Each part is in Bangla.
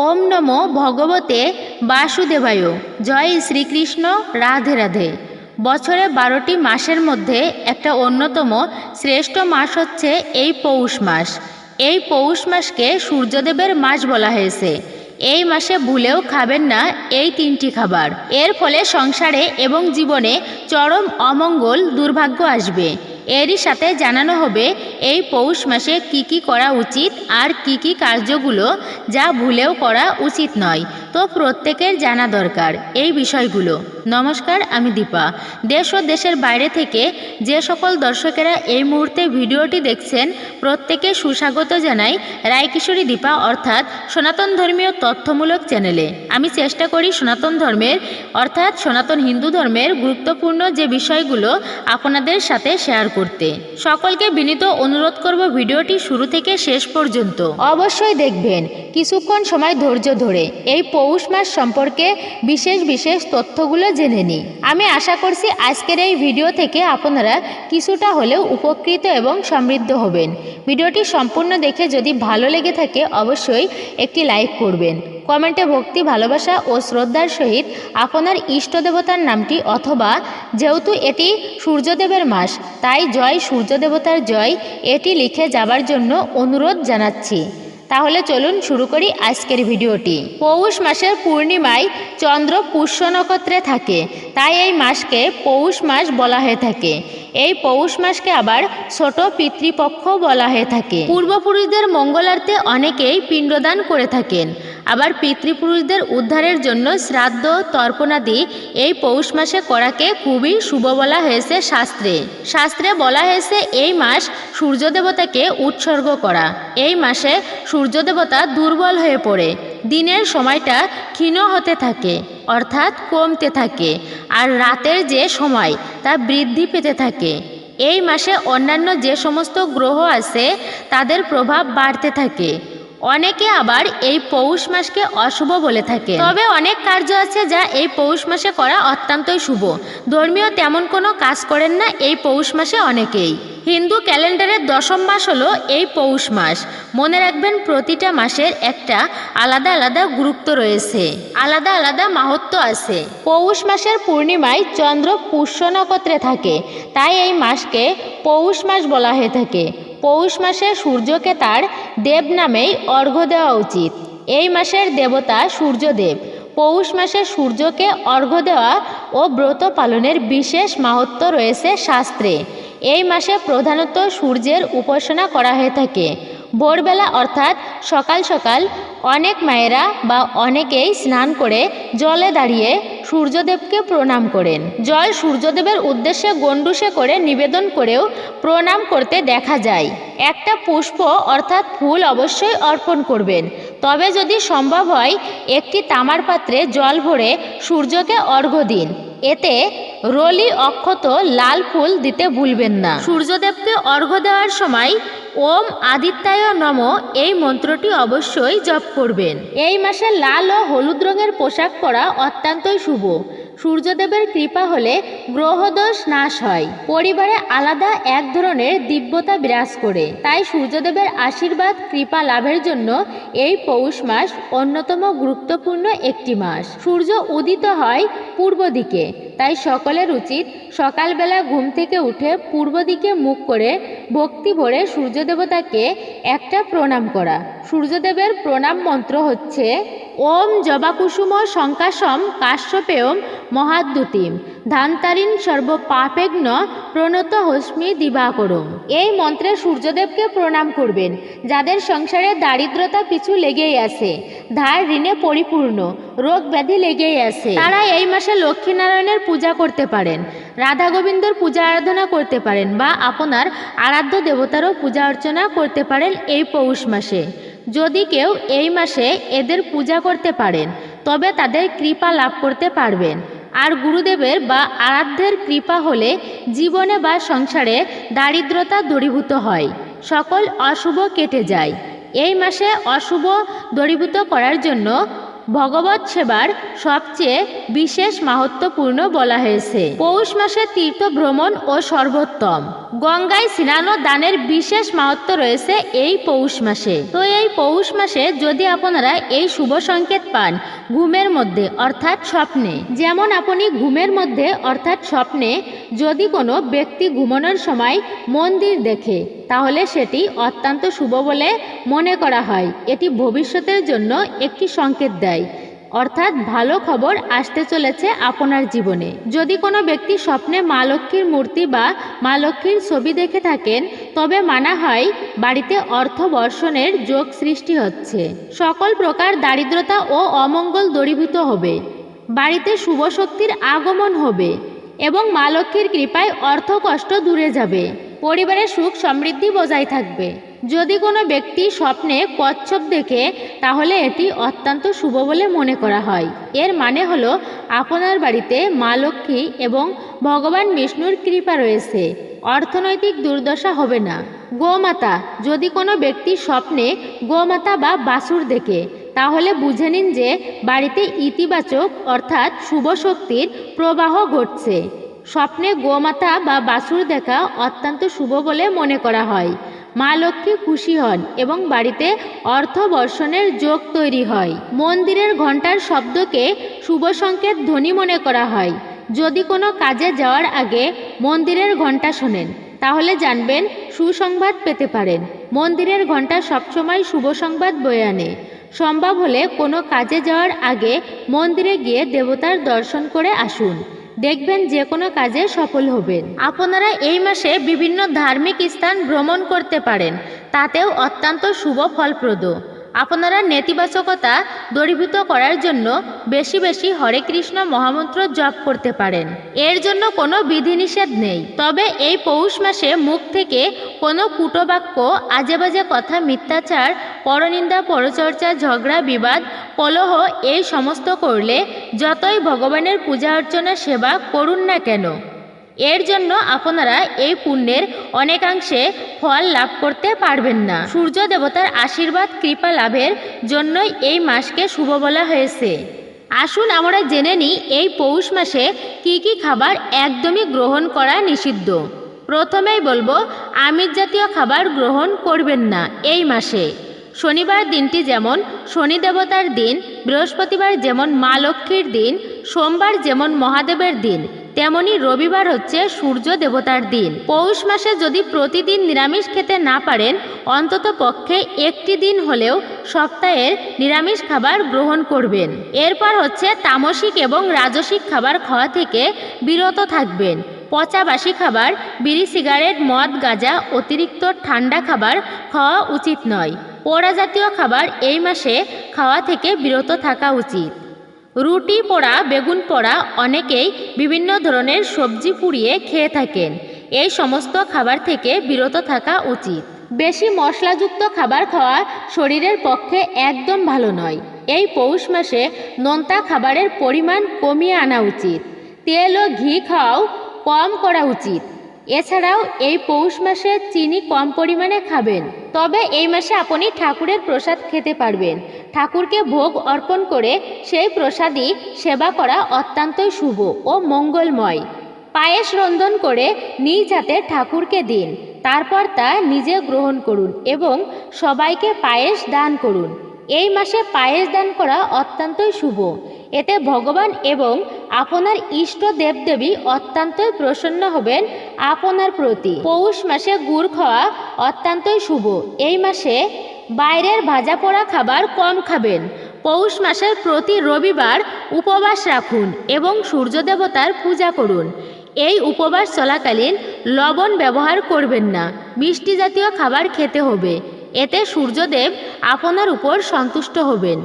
ওম নমো ভগবতে বাসুদেবায়। জয় শ্রীকৃষ্ণ, রাধে রাধে। বছরে বারোটি মাসের মধ্যে একটা অন্যতম শ্রেষ্ঠ মাস হচ্ছে এই পৌষ মাস। এই পৌষ মাসকে সূর্যদেবের মাস বলা হয়েছে। এই মাসে ভুলেও খাবেন না এই তিনটি খাবার। এর ফলে সংসারে এবং জীবনে চরম অমঙ্গল দুর্ভাগ্য আসবে। এরই সাথে জানানো হবে, এই পৌষ মাসে কি কি করা উচিত আর কি কি কার্যগুলো যা ভুলেও করা উচিত নয়। তো প্রত্যেকের জানা দরকার এই বিষয়গুলো। নমস্কার, আমি দীপা। দেশ ও দেশের বাইরে থেকে যে সকল দর্শকেরা এই মুহূর্তে ভিডিওটি দেখছেন, প্রত্যেকে সুস্বাগত জানাই রায়কিশোরী দীপা অর্থাৎ সনাতন ধর্মীয় তথ্যমূলক চ্যানেলে। আমি চেষ্টা করি সনাতন ধর্মের, অর্থাৎ সনাতন হিন্দু ধর্মের গুরুত্বপূর্ণ যে বিষয়গুলো আপনাদের সাথে শেয়ার করতে। সকলকে বিনীত অনুরোধ করব ভিডিওটি শুরু থেকে শেষ পর্যন্ত। অবশ্যই দেখবেন, কিছুক্ষণ সময় ধৈর্য ধরে এই পৌষ মাস সম্পর্কে বিশেষ বিশেষ তথ্যগুলো জেনে নিই আমি আশা করছি আজকের এই ভিডিও থেকে আপনারা কিছুটা হলেও উপকৃত এবং সমৃদ্ধ হবেন। ভিডিওটি সম্পূর্ণ দেখে যদি ভালো লেগে থাকে, অবশ্যই একটি লাইক করবেন। কমেন্টে ভক্তি, ভালোবাসা ও শ্রদ্ধার সহিত আপনার ইষ্ট দেবতার নামটি অথবা যেহেতু এটি সূর্যদেবের মাস, তাই জয় সূর্যদেবতার জয় এটি লিখে যাবার জন্য অনুরোধ জানাচ্ছি। তাহলে চলুন শুরু করি আজকের ভিডিওটি। পৌষ মাসের পূর্ণিমায় চন্দ্র পুষ্য নক্ষত্রে থাকে, তাই এই মাসকে পৌষ মাস বলা হয়ে থাকে। এই পৌষ মাসকে আবার ছোট পিতৃপক্ষ বলা হয়ে থাকে। পূর্বপুরুষদের মঙ্গলার্থে অনেকেই পিণ্ডদান করে থাকেন। আবার পিতৃপুরুষদের উদ্ধারের জন্য শ্রাদ্ধ, তর্পণাদি এই পৌষ মাসে করাকে খুবই শুভ বলা হয়েছে শাস্ত্রে। শাস্ত্রে বলা হয়েছে এই মাস সূর্যদেবতাকে উৎসর্গ করা। এই মাসে সূর্যদেবতা দুর্বল হয়ে পড়ে। দিনের সময়টা ক্ষীণ হতে থাকে, অর্থাৎ কমতে থাকে, আর রাতের যে সময়, তা বৃদ্ধি পেতে থাকে। এই মাসে অন্যান্য যে সমস্ত গ্রহ আছে, তাদের প্রভাব বাড়তে থাকে। অনেকে আবার এই পৌষ মাসকে অশুভ বলে থাকে তবে অনেক কার্য আছে যা এই পৌষ মাসে করা অত্যন্তই শুভ। ধর্মীয় তেমন কোনো কাজ করেন না এই পৌষ মাসে অনেকেই। হিন্দু ক্যালেন্ডারের দশম মাস হলো এই পৌষ মাস। মনে রাখবেন প্রতিটা মাসের একটা আলাদা আলাদা গুরুত্ব রয়েছে। আলাদা আলাদা মাহাত্ম আছে। পৌষ মাসের পূর্ণিমায় চন্দ্র পুষ্য নক্ষত্রে থাকে। তাই এই মাসকে পৌষ মাস বলা হয়ে থাকে। পৌষ মাসে সূর্যকে তার দেব নামেই অর্ঘ্য দেওয়া উচিত। এই মাসের দেবতা সূর্যদেব। পৌষ মাসে সূর্যকে অর্ঘ্য দেওয়া ও ব্রত পালনের বিশেষ মাহাত্ম রয়েছে শাস্ত্রে। এই মাসে প্রধানত সূর্যের উপাসনা করা হয়ে থাকে। ভোরবেলা অর্থাৎ সকাল সকাল অনেক মায়েরা বা অনেকেই স্নান করে জলে দাঁড়িয়ে সূর্যদেবকে প্রণাম করেন। জল সূর্যদেবের উদ্দেশ্যে গণ্ডুসে করে নিবেদন করেও প্রণাম করতে দেখা যায়। একটা পুষ্প অর্থাৎ ফুল অবশ্যই অর্পণ করবেন। তবে যদি সম্ভব হয়, একটি তামার পাত্রে জল ভরে সূর্যকে অর্ঘ্য দিন। এতে রলি অক্ষত লাল ফুল দিতে ভুলবেন না। সূর্যদেবকে অর্ঘ্য দেওয়ার সময় ওম আদিত্যায় নম এই মন্ত্রটি অবশ্যই জপ করবেন। এই মাসে লাল ও হলুদ রঙের পোশাক পরা অত্যন্তই শুভ। সূর্যদেবের কৃপা হলে গ্রহদোষ নাশ হয়। পরিবারে আলাদা এক ধরনের দিব্যতা বিরাজ করে। তাই সূর্যদেবের আশীর্বাদ, কৃপা লাভের জন্য এই পৌষ মাস অন্যতম গুরুত্বপূর্ণ একটি মাস। সূর্য উদিত হয় পূর্ব দিকে, তাই সকলের উচিত সকালবেলা ঘুম থেকে উঠে পূর্ব দিকে মুখ করে ভক্তি ভরে সূর্যদেবতাকে একটা প্রণাম করা। সূর্যদেবের প্রণাম মন্ত্র হচ্ছে ওম জবাকুসুম শঙ্কাসম কাশ্যপেয়ম মহাদ্যুতিম ধান্তারিন সর্বপাপেগ্ন প্রণত হস্মি দিবাকরম। এই মন্ত্রে সূর্যদেবকে প্রণাম করবেন, যাদের সংসারে দারিদ্রতা পিছু লেগেই আছে, ধার ঋণে পরিপূর্ণ, রোগ ব্যাধি লেগেই আছে। তারা এই মাসে লক্ষ্মীনারায়ণের পূজা করতে পারেন, রাধা গোবিন্দর পূজা আরাধনা করতে পারেন বা আপনার আরাধ্য দেবতারও পূজা অর্চনা করতে পারেন এই পৌষ মাসে। যদি কেউ এই মাসে এদের পূজা করতে পারেন, তবে তাদের কৃপা লাভ করতে পারবেন। আর গুরুদেবের বা আরাধ্যের কৃপা হলে জীবনে বা সংসারে দারিদ্রতা দূরীভূত হয়। সকল অশুভ কেটে যায়। এই মাসে অশুভ দূরীভূত করার জন্য ভগবত সেবার সবচেয়ে বিশেষ মাহাত্মপূর্ণ বলা হয়েছে। পৌষ মাসে তীর্থ ভ্রমণ ও সর্বোত্তম। গঙ্গায় স্নান ও দানের বিশেষ মাহাত্ম রয়েছে এই পৌষ মাসে। তো এই পৌষ মাসে যদি আপনারা এই শুভ সংকেত পান ঘুমের মধ্যে, অর্থাৎ স্বপ্নে, যেমন আপনি ঘুমের মধ্যে, অর্থাৎ স্বপ্নে, যদি কোনো ব্যক্তি ঘুমানোর সময় মন্দির দেখে, তাহলে সেটি অত্যন্ত শুভ বলে মনে করা হয়। এটি ভবিষ্যতের জন্য একটি সংকেত দেয়। অর্থাৎ ভালো খবর আসতে চলেছে আপনার জীবনে। যদি কোনো ব্যক্তি স্বপ্নে মা লক্ষ্মীর মূর্তি বা মা লক্ষ্মীর ছবি দেখে থাকেন, তবে মানা হয় বাড়িতে অর্থ বর্ষণের যোগ সৃষ্টি হচ্ছে। সকল প্রকার দারিদ্রতা ও অমঙ্গল দূরীভূত হবে। বাড়িতে শুভ শক্তির আগমন হবে এবং মা লক্ষ্মীর কৃপায় অর্থ কষ্ট দূরে যাবে। পরিবারের সুখ সমৃদ্ধি বজায় থাকবে। যদি কোনো ব্যক্তি স্বপ্নে কচ্ছপ দেখে, তাহলে এটি অত্যন্ত শুভ বলে মনে করা হয়। এর মানে হলো, আপনার বাড়িতে মা লক্ষ্মী এবং ভগবান বিষ্ণুর কৃপা রয়েছে। অর্থনৈতিক দুর্দশা হবে না। গোমাতা, যদি কোনো ব্যক্তি স্বপ্নে গোমাতা বা বাসুর দেখে, তাহলে বুঝে নিন যে বাড়িতে ইতিবাচক অর্থাৎ শুভ শক্তির প্রবাহ ঘটছে। স্বপ্নে গোমাতা বা বাসুর দেখা অত্যন্ত শুভ বলে মনে করা হয়। মা লক্ষ্মী খুশি হন এবং বাড়িতে অর্থ বর্ষণের যোগ তৈরি হয়। মন্দিরের ঘণ্টার শব্দকে শুভ সংকেত ধ্বনি মনে করা হয়। যদি কোনো কাজে যাওয়ার আগে মন্দিরের ঘণ্টা শোনেন, তাহলে জানবেন সুসংবাদ পেতে পারেন। মন্দিরের ঘণ্টা সবসময় শুভ সংবাদ বয়ে আনে। সম্ভব হলে কোনো কাজে যাওয়ার আগে মন্দিরে গিয়ে দেবতার দর্শন করে আসুন। দেখবেন যে কোনো কাজে সফল হবেন। আপনারা এই মাসে বিভিন্ন ধার্মিক স্থান ভ্রমণ করতে পারেন। তাতেও অত্যন্ত শুভ ফলপ্রদ। আপনারা নেতিবাচকতা দূরীভূত করার জন্য বেশি বেশি হরে কৃষ্ণ মহামন্ত্র জপ করতে পারেন। এর জন্য কোনো বিধিনিষেধ নেই। তবে এই পৌষ মাসে মুখ থেকে কোনো কুটবাক্য আজে বাজে কথা, মিথ্যাচার, পরনিন্দা, পরচর্চা, ঝগড়া, বিবাদ, কলহ, এই সমস্ত করলে যতই ভগবানের পূজা অর্চনা, সেবা করুন না কেন। এর জন্য আপনারা এই পুণ্যের অনেকাংশে ফল লাভ করতে পারবেন না। সূর্য দেবতার আশীর্বাদ, কৃপা লাভের জন্যই এই মাসকে শুভ বলা হয়েছে। আসুন আমরা জেনে নিই এই পৌষ মাসে কি কি খাবার একদমই গ্রহণ করা নিষিদ্ধ। প্রথমেই বলব, আমিষ জাতীয় খাবার গ্রহণ করবেন না এই মাসে। শনিবার দিনটি যেমন শনি দেবতার দিন, বৃহস্পতিবার যেমন মা লক্ষ্মীর দিন, সোমবার যেমন মহাদেবের দিন তেমনি রবিবার হচ্ছে সূর্য দেবতার দিন। পৌষ মাসে যদি প্রতিদিন নিরামিষ খেতে না পারেন, অন্তত পক্ষে একটি দিন হলেও সপ্তাহের নিরামিষ খাবার গ্রহণ করবেন। এরপর হচ্ছে তামসিক এবং রাজসিক খাবার খাওয়া থেকে বিরত থাকবেন। পচা বাসি খাবার, বিড়ি, সিগারেট, মদ, গাঁজা, অতিরিক্ত ঠান্ডা খাবার খাওয়া উচিত নয়। পোড়া জাতীয় খাবার এই মাসে খাওয়া থেকে বিরত থাকা উচিত। রুটি পোড়া, বেগুন পোড়া অনেকেই বিভিন্ন ধরনের সবজি পুড়িয়ে খেয়ে থাকেন। এই সমস্ত খাবার থেকে বিরত থাকা উচিত। বেশি মশলাযুক্ত খাবার খাওয়া শরীরের পক্ষে একদম ভালো নয়। এই পৌষ মাসে নোনতা খাবারের পরিমাণ কমিয়ে আনা উচিত। তেল ও ঘি খাওয়াও কম করা উচিত। এছাড়াও এই পৌষ মাসে চিনি কম পরিমাণে খাবেন। তবে এই মাসে আপনি ঠাকুরের প্রসাদ খেতে পারবেন। ঠাকুরকে ভোগ অর্পণ করে সেই প্রসাদই সেবা করা অত্যন্তই শুভ ও মঙ্গলময়। পায়েস রন্ধন করে নিজ হাতে ঠাকুরকে দিন, তারপর তা নিজে গ্রহণ করুন এবং সবাইকে পায়েস দান করুন। এই মাসে পায়েস দান করা অত্যন্তই শুভ। এতে ভগবান এবং আপনার ইষ্ট দেবদেবী অত্যন্তই প্রসন্ন হবেন আপনার প্রতি। পৌষ মাসে গুড় খাওয়া অত্যন্তই শুভ। এই মাসে বাইরের ভাজা পোড়া খাবার কম খাবেন। পৌষ মাসের প্রতি রবিবার উপবাস রাখুন এবং সূর্য দেবতার পূজা করুন। এই উপবাস চলাকালীন লবণ ব্যবহার করবেন না। মিষ্টি জাতীয় খাবার খেতে হবে। এতে সূর্যদেব আপনার উপর সন্তুষ্ট হবেন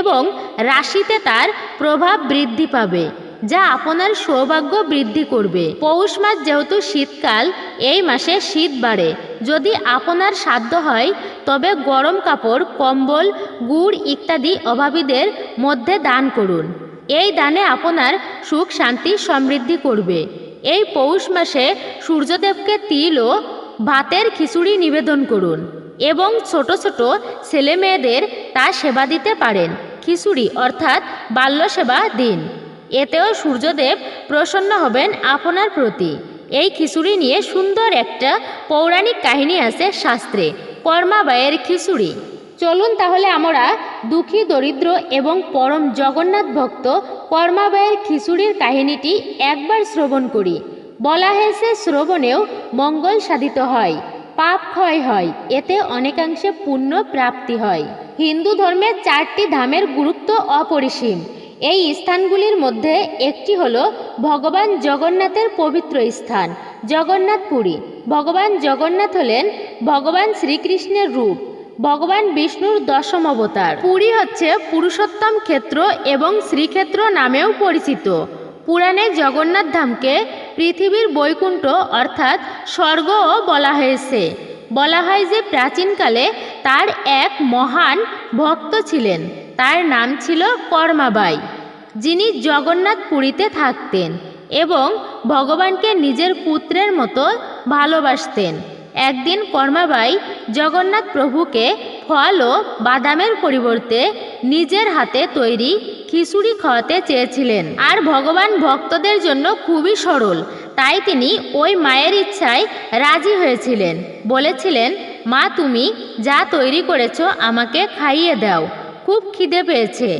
এবং রাশিতে তার প্রভাব বৃদ্ধি পাবে। যা আপনার সৌভাগ্য বৃদ্ধি করবে। পৌষ মাস যেহেতু শীতকাল, এই মাসে শীত বাড়ে। যদি আপনার সাধ্য হয়, তবে গরম কাপড়, কম্বল, গুড় ইত্যাদি অভাবীদের মধ্যে দান করুন। এই দানে আপনার সুখ, শান্তি সমৃদ্ধি করবে। এই পৌষ মাসে সূর্যদেবকে তিল ও ভাতের খিচুড়ি নিবেদন করুন এবং ছোট ছোট ছেলে মেয়েদের তা সেবা দিতে পারেন। খিচুড়ি অর্থাৎ বাল্য সেবা দিন। এতেও সূর্যদেব প্রসন্ন হবেন আপনার প্রতি। এই খিচুড়ি নিয়ে সুন্দর একটা পৌরাণিক কাহিনী আছে শাস্ত্রে কর্মাবাইয়ের খিচুড়ি। চলুন তাহলে আমরা দুঃখী, দরিদ্র এবং পরম জগন্নাথ ভক্ত কর্মাবাইয়ের খিচুড়ির কাহিনীটি একবার শ্রবণ করি। বলা হয়েছে, শ্রবণেও মঙ্গল সাধিত হয়, পাপ ক্ষয় হয়, এতে অনেকাংশে পুণ্য প্রাপ্তি হয়। হিন্দু ধর্মের চারটি ধামের গুরুত্ব অপরিসীম। এই স্থানগুলির মধ্যে একটি হল ভগবান জগন্নাথের পবিত্র স্থান জগন্নাথপুরী ভগবান জগন্নাথ হলেন ভগবান শ্রীকৃষ্ণের রূপ, ভগবান বিষ্ণুর দশম অবতার। পুরী হচ্ছে পুরুষোত্তম ক্ষেত্র এবং শ্রীক্ষেত্র নামেও পরিচিত। পুরাণে জগন্নাথ ধামকে পৃথিবীর বৈকুণ্ঠ অর্থাৎ স্বর্গও বলা হয়েছে। বলা হয় যে প্রাচীনকালে তার এক মহান ভক্ত ছিলেন। তার নাম ছিল কর্মাবাই যিনি জগন্নাথ পুরীতে থাকতেন এবং ভগবানকে নিজের পুত্রের মতো ভালোবাসতেন। একদিন কর্মাবাই জগন্নাথ প্রভুকে ফল ও বাদামের পরিবর্তে নিজের হাতে তৈরি খিচুড়ি খাওয়াতে চেয়েছিলেন আর ভগবান ভক্তদের জন্য খুবই সরল, তাই তিনি ওই মায়ের ইচ্ছায় রাজি হয়েছিলেন। বলেছিলেন, মা, তুমি যা তৈরি করেছ আমাকে খাইয়ে দাও। খুব খিদে পেয়েছে।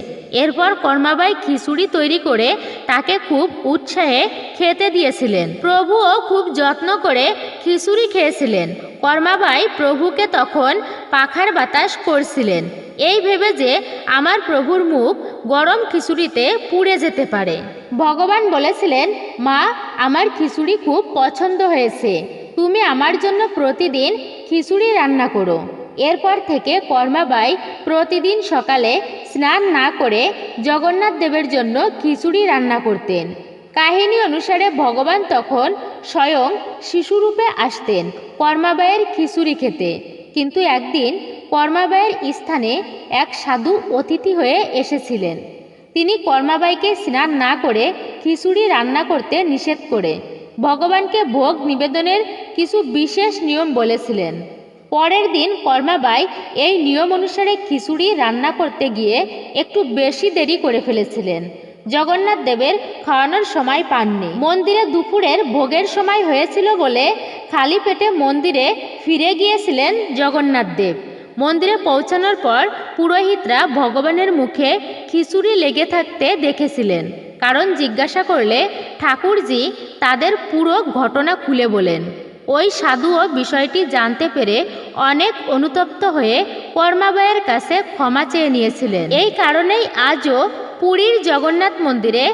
এরপর কর্মাবাই খিচুড়ি তৈরি করে তাকে খুব উৎসাহে খেতে দিয়েছিলেন। প্রভুও খুব যত্ন করে খিচুড়ি খেয়েছিলেন। কর্মাবাই প্রভুকে তখন পাখার বাতাস করছিলেন। এই ভেবে যে আমার প্রভুর মুখ গরম খিচুড়িতে পুড়ে যেতে পারে। ভগবান বলেছিলেন, মা, আমার খিচুড়ি খুব পছন্দ হয়েছে। তুমি আমার জন্য প্রতিদিন খিচুড়ি রান্না করো। এরপর থেকে কর্মাবাই প্রতিদিন সকালে স্নান না করে জগন্নাথ দেবের জন্য খিচুড়ি রান্না করতেন। কাহিনী অনুসারে ভগবান তখন স্বয়ং শিশুরূপে আসতেন কর্মাবাইয়ের খিচুড়ি খেতে। কিন্তু একদিন কর্মাবাইয়ের স্থানে এক সাধু অতিথি হয়ে এসেছিলেন। তিনি কর্মাবাইকে স্নান না করে খিচুড়ি রান্না করতে নিষেধ করে ভগবানকে ভোগ নিবেদনের কিছু বিশেষ নিয়ম বলেছিলেন। পরের দিন কর্মাবাই এই নিয়ম অনুসারে খিচুড়ি রান্না করতে গিয়ে একটু বেশি দেরি করে ফেলেছিলেন। জগন্নাথ দেবের খাওয়ানোর সময় পাননি। মন্দিরে দুপুরের ভোগের সময় হয়েছিল বলে খালি পেটে মন্দিরে ফিরে গিয়েছিলেন জগন্নাথ দেব। মন্দিরে পৌঁছানোর পর পুরোহিতরা ভগবানের মুখে খিচুড়ি লেগে থাকতে দেখেছিলেন, কারণ জিজ্ঞাসা করলে ঠাকুরজি তাদের পুরো ঘটনা খুলে বলেন। ওই সাধুও বিষয়টি জানতে পেরে অনেক অনুতপ্ত হয়ে কর্মাবাইয়ের কাছে ক্ষমা চেয়ে নিয়েছিলেন। এই কারণেই আজও পুরীর জগন্নাথ মন্দিরে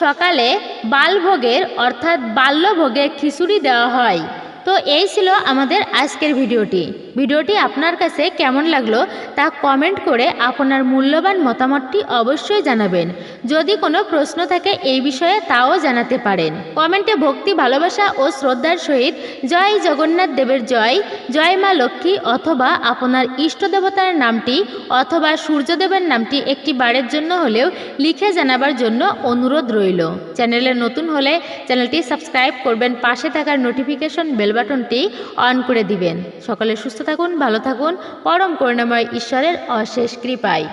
সকালে বালভোগের অর্থাৎ বাল্যভোগের খিচুড়ি দেওয়া হয়। তো এই ছিল আমাদের আজকের ভিডিওটি। ভিডিওটি আপনার কাছে কেমন লাগল তা কমেন্ট করে আপনার মূল্যবান মতামতটি অবশ্যই জানাবেন। যদি কোনো প্রশ্ন থাকে এই বিষয়ে তাও জানাতে পারেন। কমেন্টে ভক্তি, ভালোবাসা ও শ্রদ্ধার সহিত জয় জগন্নাথ দেবের জয় জয় মা লক্ষ্মী অথবা আপনার ইষ্ট দেবতার নামটি অথবা সূর্যদেবের নামটি একটি বারের জন্য হলেও লিখে জানাবার জন্য অনুরোধ রইল। চ্যানেলে নতুন হলে চ্যানেলটি সাবস্ক্রাইব করবেন, পাশে থাকার নোটিফিকেশন বেল বাটনটি অন করে দিবেন। সকলে সুস্থ থাকুন ভালো থাকুন। পরম করুণাময় ঈশ্বরের অশেষ কৃপায়।